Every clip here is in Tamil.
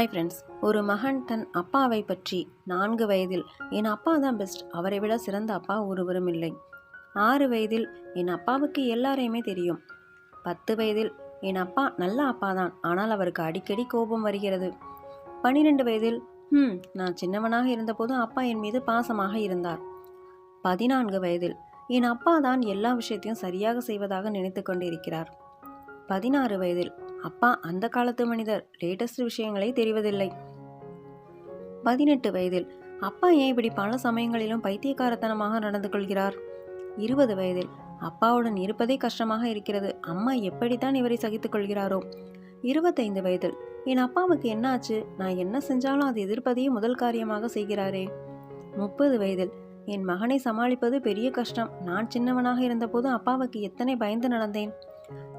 ஹாய் ஃப்ரெண்ட்ஸ் ஒரு மகன் தன் அப்பாவை பற்றி நான்கு வயதில் என் அப்பா தான் பெஸ்ட் அவரை விட சிறந்த அப்பா ஒருவரும் இல்லை. ஆறு வயதில் என் அப்பாவுக்கு எல்லாரையுமே தெரியும். பத்து வயதில் என் அப்பா நல்ல அப்பா தான். ஆனால் அவருக்கு அடிக்கடி கோபம் வருகிறது. பன்னிரெண்டு வயதில் ம் நான் சின்னவனாக இருந்தபோதும் அப்பா என் மீது பாசமாக இருந்தார். பதினான்கு வயதில் என் அப்பா தான் எல்லா விஷயத்தையும் சரியாக செய்வதாக நினைத்து கொண்டிருக்கிறார். பதினாறு வயதில் அப்பா அந்த காலத்து மனிதர். லேட்டஸ்ட் விஷயங்களை தெரிவதில்லை. பதினெட்டு வயதில் அப்பா ஏன் இப்படி பல சமயங்களிலும் பைத்தியக்காரத்தனமாக நடந்து கொள்கிறார் இருபது வயதில் அப்பாவுடன் இருப்பதே கஷ்டமாக இருக்கிறது. அம்மா எப்படித்தான் இவரை சகித்துக் கொள்கிறாரோ இருபத்தைந்து வயதில் என் அப்பாவுக்கு என்ன ஆச்சு நான் என்ன செஞ்சாலும் அதை எதிர்ப்பதையே முதல் காரியமாக செய்கிறாரே. முப்பது வயதில் என் மகனை சமாளிப்பது பெரிய கஷ்டம். நான் சின்னவனாக இருந்தபோது அப்பாவுக்கு எத்தனை பயந்து நடந்தேன்?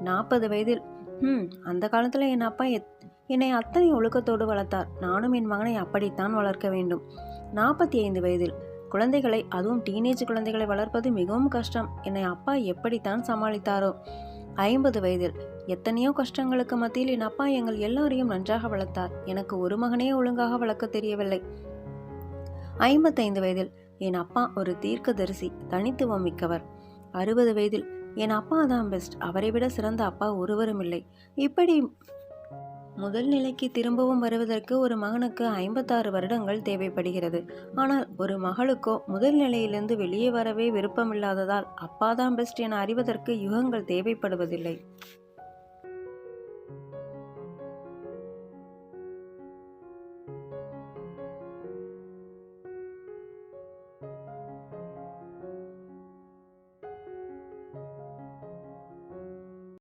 நாற்பது வயதில் ம் அந்த காலத்தில் என் அப்பா எத் என்னை அத்தனை ஒழுக்கத்தோடு வளர்த்தார். நானும் என் மகனை அப்படித்தான் வளர்க்க வேண்டும். நாற்பத்தி ஐந்து வயதில் குழந்தைகளை அதுவும் டீனேஜ் குழந்தைகளை வளர்ப்பது மிகவும் கஷ்டம். என்னை அப்பா எப்படித்தான் சமாளித்தாரோ. ஐம்பது வயதில் எத்தனையோ கஷ்டங்களுக்கு மத்தியில் என் அப்பா எங்கள் எல்லாரையும் நன்றாக வளர்த்தார். எனக்கு ஒரு மகனே ஒழுங்காக வளர்க்க தெரியவில்லை. ஐம்பத்தைந்து வயதில் என் அப்பா ஒரு தீர்க்கதரிசி தனித்துவம் மிக்கவர். அறுபது வயதில் என் அப்பா தான் பெஸ்ட் அவரை விட சிறந்த அப்பா ஒருவரும் இல்லை. இப்படி முதல் நிலைக்கு திரும்பவும் வருவதற்கு ஒரு மகனுக்கு ஐம்பத்தாறு வருடங்கள் தேவைப்படுகிறது. ஆனால் ஒரு மகளுக்கோ முதல் நிலையிலிருந்து வெளியே வரவே விருப்பமில்லாததால் அப்பாதான் பெஸ்ட் என அறிவதற்கு யுகங்கள் தேவைப்படுவதில்லை.